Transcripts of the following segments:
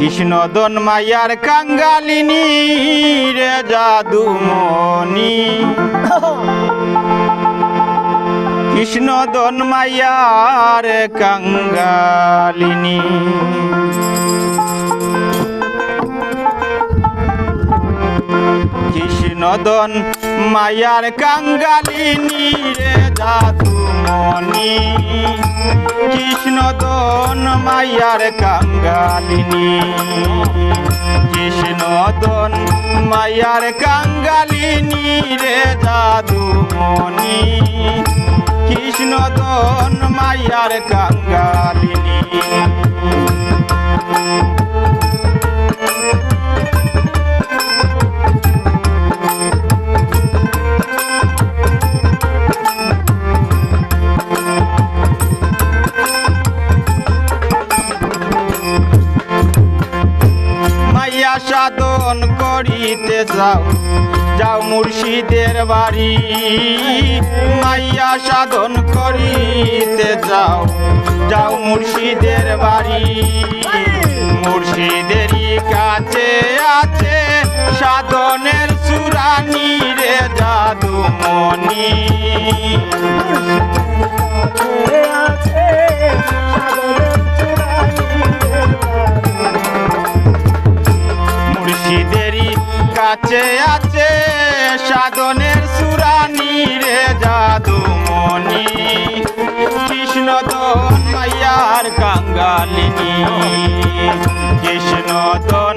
কৃষ্ণদন মায়ার কাঙ্গালিনী রে জাদুমণি। কৃষ্ণদন মায়ার কাঙ্গালিনী। কৃষ্ণদন মায়ার কাঙ্গালিনী রে জাদুমণি কৃষ্ণদন মায়ার কাঙ্গালিনী কৃষ্ণদন মায়ার কাঙ্গালিনী রে জাদুমণি কৃষ্ণদন মায়ার কাঙ্গালিনী সাধন করিতে যাও। যাও মুর্শিদের বাড়ি। মাইয়া সাধন করিতে যাও। যাও মুর্শিদের বাড়ি। মুর্শিদেরই কাছে আছে সাধনের সুরানি রে জাদুমণি। মুর্শিদেরই কাছে আছে সাধনের সুরানি রে জাদুমণি। কৃষ্ণদন মাইয়ার কাঙ্গালিনী। কৃষ্ণদন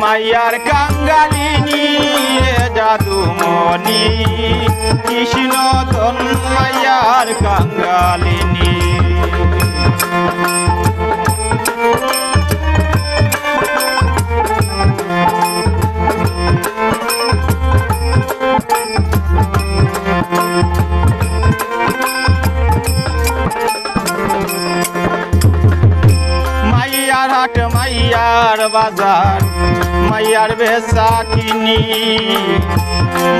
মাইয়ার কাঙ্গালিনী রে জাদুমণি। কৃষ্ণদন মাইয়ার কাঙ্গালিনী। মাইয়ার বাজার মাইয়ার বেসা কিনি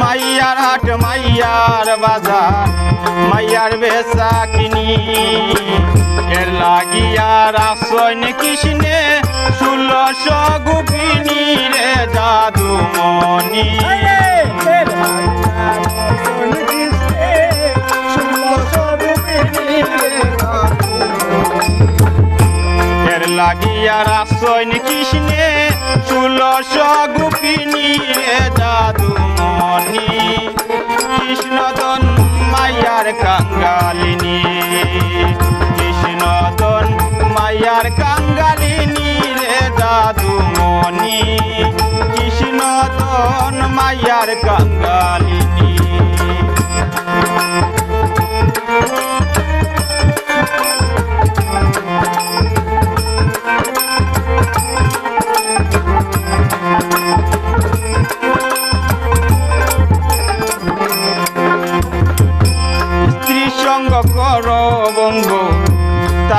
মাইয়ার হাট মাইয়ার বাজার মাইয়ার বেসা কিনি এর লাগিয়ার আসন কৃষ্ণে ষোলশ গুপিনী রে জাদুমণি এর লাগিয়ার আসন কৃষ্ণে, ষোলশ গুপিনী রে জাদুমণি কৃষ্ণদন মায়ার কাঙ্গালিনী। কৃষ্ণদন মায়ার কাঙ্গালিনী রে জাদুমণি কৃষ্ণদন মায়ার কাঙ্গালিনী।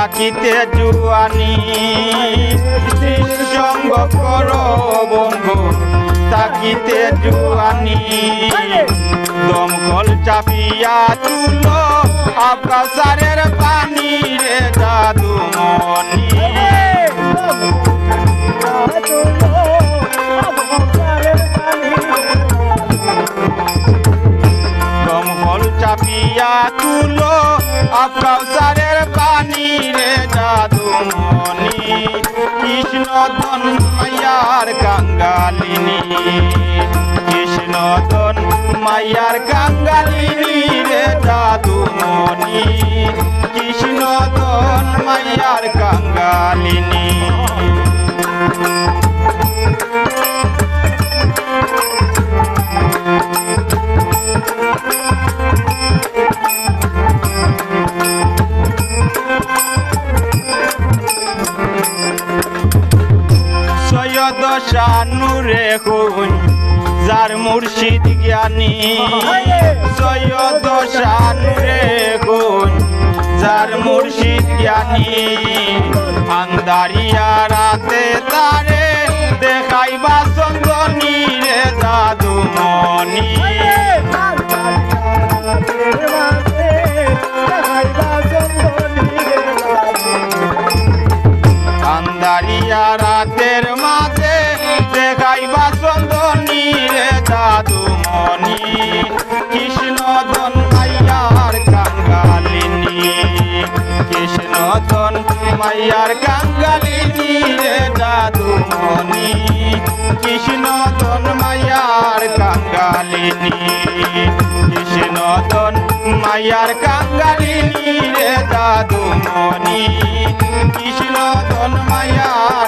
তাকিতে জুয়ানি। সঙ্গ কর বন্ধু তাকিতে জুয়ানি। দমকল চাপিয়া তুলো আকাশারের পানি রে জাদুমণি দমকল চাপিয়া তুলো আকাশারের পানি রে জাদুমণি, কৃষ্ণ ধন মায়ার কাঙ্গালিনী কৃষ্ণ ধন মায়ার কাঙ্গালিনী রে জাদুমণি, কৃষ্ণ ধন মায়ার শানুরে কোন যার মুর্শিদ জ্ঞানী সৈয়দ শানুরে খুন যার মুর্শিদ জ্ঞানী আন্দারিয়া রাতে তারে আর কাঙ্গালি দিয়ে জাদুমণি কৃষ্ণ তন্মায়ার কাঙ্গালিনী কৃষ্ণ তন তন্মায়ার কাঙ্গালিনী রে জাদুমণি কৃষ্ণ তন্মায়ার